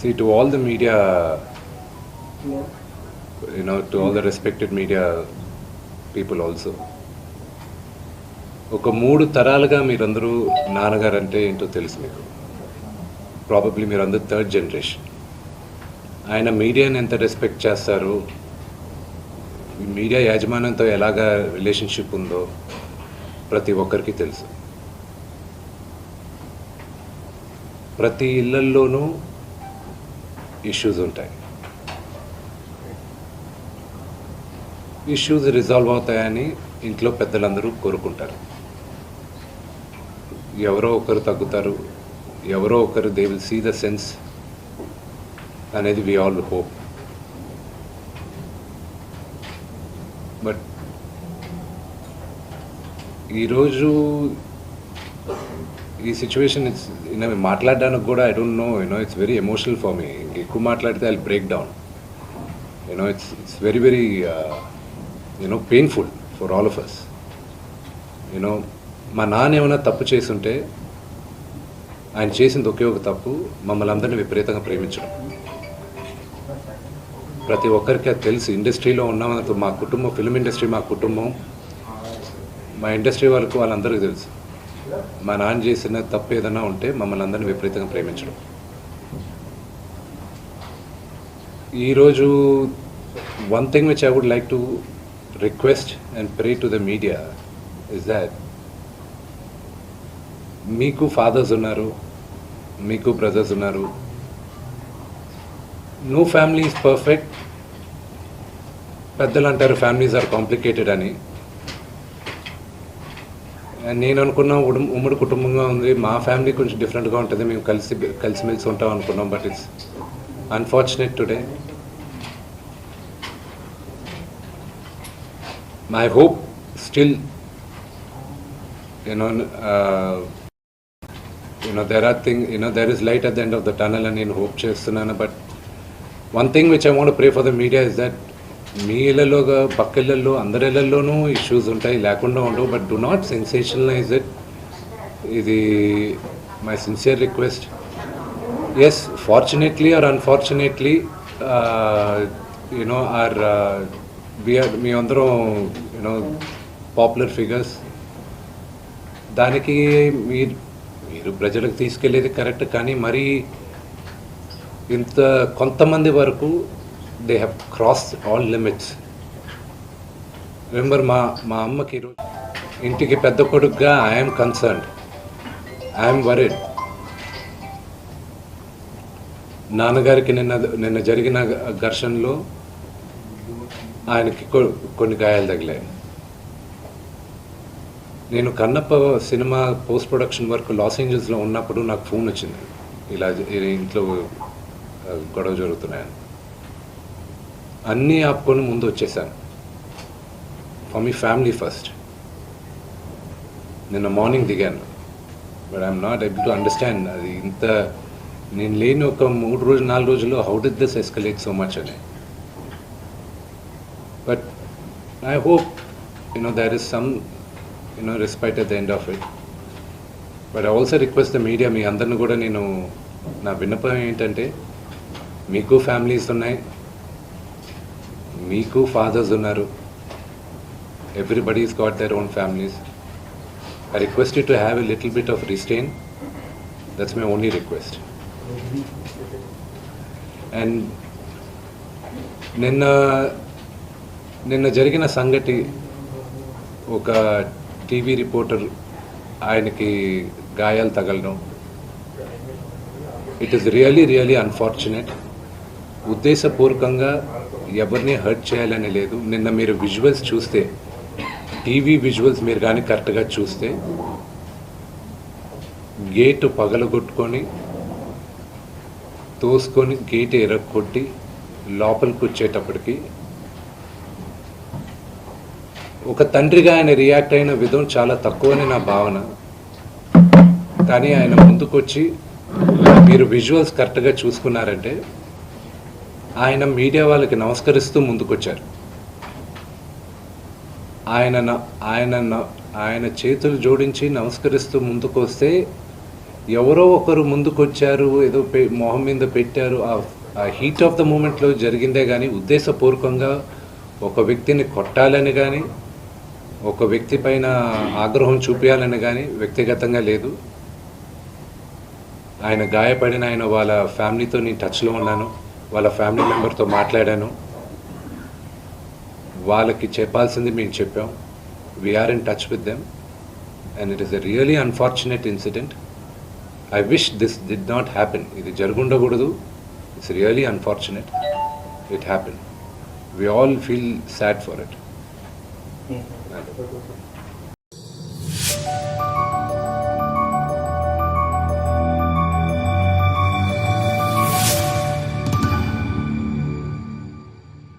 See, to all the media, you know, to all the respected media people also. ఒక మూడు తరాలుగా మీరందరూ నాన్నగారు అంటే ఏంటో తెలుసు మీకు. ప్రాబబ్లీ మీరందరూ థర్డ్ జనరేషన్ ఆయన మీడియాని ఎంత రెస్పెక్ట్ చేస్తారు? మీడియా యాజమాన్యంతో ఎలాగా రిలేషన్షిప్ ఉందో ప్రతి ఒక్కరికి తెలుసు. ప్రతి ఇళ్ళల్లోనూ ఇష్యూస్ ఉంటాయి. ఇష్యూస్ రిజాల్వ్ అవుతాయని ఇంట్లో పెద్దలందరూ కోరుకుంటారు. ఎవరో ఒకరు తగ్గుతారు ఎవరో ఒకరు they will see the sense అనేది వి ఆల్ హోప్ బట్ ఈరోజు ఈ సిచ్యువేషన్ ఇట్స్ మాట్లాడడానికి కూడా I don't know you know it's very emotional for me ఎక్కువ మాట్లాడితే I break down you know it's it's very very you know painful for all of us you know మా నాన్న ఏమైనా తప్పు చేసుంటే ఆయన చేసింది ఒకే ఒక తప్పు మమ్మల్ని అందరినీ విపరీతంగా ప్రేమించడం. ప్రతి ఒక్కరికి అది తెలుసు. ఇండస్ట్రీలో ఉన్న మా కుటుంబం ఫిల్మ్ ఇండస్ట్రీ మా కుటుంబం మా ఇండస్ట్రీ వాళ్ళకు వాళ్ళందరికీ తెలుసు. మా నాన్న చేసిన తప్పు ఏదైనా ఉంటే మమ్మల్ని అందరినీ విపరీతంగా ప్రేమించడం. ఈరోజు one thing which I would like to request and pray to the media is that మీకు ఫాదర్స్ ఉన్నారు మీకు బ్రదర్స్ ఉన్నారు. నో ఫ్యామిలీ ఈజ్ పర్ఫెక్ట్ పెద్దలు అంటారు ఫ్యామిలీస్ ఆర్ కాంప్లికేటెడ్ అని. నేను అనుకున్న ఉడు ఉమ్మడి కుటుంబంగా ఉంది. మా ఫ్యామిలీ కొంచెం డిఫరెంట్గా ఉంటుంది. మేము కలిసి కలిసిమెలిసి ఉంటాం అనుకున్నాం but it's unfortunate today my hope still you know you know there are thing you know there is light at the end of the tunnel అని నేను హోప్ చేస్తున్నాను one one thing which I want pray for the media is that మీ ఇళ్ళలో పక్క ఇళ్ళల్లో అందరి ఇళ్ళల్లోనూ issues ఉంటాయి లేకుండా ఉండవు but do not sensationalize it ఇది my sincere request yes fortunately or unfortunately you know or BR మీ అందరం యూనో పాపులర్ ఫిగర్స్ దానికి మీరు మీరు ప్రజలకు తీసుకెళ్ళేది కరెక్ట్ కానీ మరీ ఇంత కొంతమంది వరకు they have cross all limits remember మా మా అమ్మకి ఈరోజు ఇంటికి పెద్ద కొడుకుగా ఐఎమ్ కన్సర్న్డ్ ఐఎమ్ వరిడ్ నాన్నగారికి నిన్న నిన్న జరిగిన ఘర్షణలో ఆయనకి కొన్ని గాయాలు తగిలాయి. నేను Kannappa cinema post production work loss ఏంజల్స్లో ఉన్నప్పుడు నాకు ఫోన్ వచ్చింది. ఇలా ఇంట్లో గొడవ జరుగుతున్నాయని. అన్నీ ఆపుకొని ముందు వచ్చేసాను. ఫర్ మీ ఫ్యామిలీ ఫస్ట్ నిన్న మార్నింగ్ దిగాను. But I'm not able to understand అది ఇంత నేను లేని ఒక మూడు రోజులు నాలుగు రోజుల్లో how did this escalate so much అని. But I hope you know there is some you know respect at the end of it but I also request the media మీ అందరిని కూడా నేను నా విన్నపం ఏంటంటే మీకు ఫ్యామిలీస్ ఉన్నాయి మీకు ఫాదర్స్ ఉన్నారు everybody's got their own families I request to have a little bit of restraint that's my only request and నిన్న నిన్న జరిగిన సంగతి ఒక టీవీ రిపోర్టర్ ఆయనకి గాయాలు తగలడం. It is really really unfortunate ఉద్దేశపూర్వకంగా ఎవరిని హర్ట్ చేయాలని లేదు. నిన్న మీరు విజువల్స్ చూస్తే టీవీ విజువల్స్ మీరు కానీ కరెక్ట్గా చూస్తే గేటు పగలగొట్టుకొని తోసుకొని గేట్ ఎరగొట్టి లోపలికి వచ్చేటప్పటికి ఒక తండ్రిగా ఆయన రియాక్ట్ అయిన విధం చాలా తక్కువని నా భావన. కానీ ఆయన ముందుకొచ్చి మీరు విజువల్స్ కరెక్ట్గా చూసుకున్నారంటే ఆయన మీడియా వాళ్ళకి నమస్కరిస్తూ ముందుకొచ్చారు. ఆయన ఆయన ఆయన చేతులు జోడించి నమస్కరిస్తూ ముందుకు వస్తే ఎవరో ఒకరు ముందుకొచ్చారు ఏదో మొహం మీద పెట్టారు. ఆ- ఆ హీట్ ఆఫ్ ద మూమెంట్లో జరిగిందే కానీ ఉద్దేశపూర్వకంగా ఒక వ్యక్తిని కొట్టాలని కానీ ఒక వ్యక్తి పైన ఆగ్రహం చూపించాలని కానీ వ్యక్తిగతంగా లేదు. ఆయన గాయపడిన ఆయన వాళ్ళ ఫ్యామిలీతో నేను టచ్లో ఉన్నాను. వాళ్ళ ఫ్యామిలీ మెంబర్తో మాట్లాడాను. వాళ్ళకి చెప్పాల్సింది మేము చెప్పాం. We're in touch with them and it is a really unfortunate incident I wish this did not happen. It jargundagudadu. It's really unfortunate. It happened. We all feel sad for it. Mm -hmm.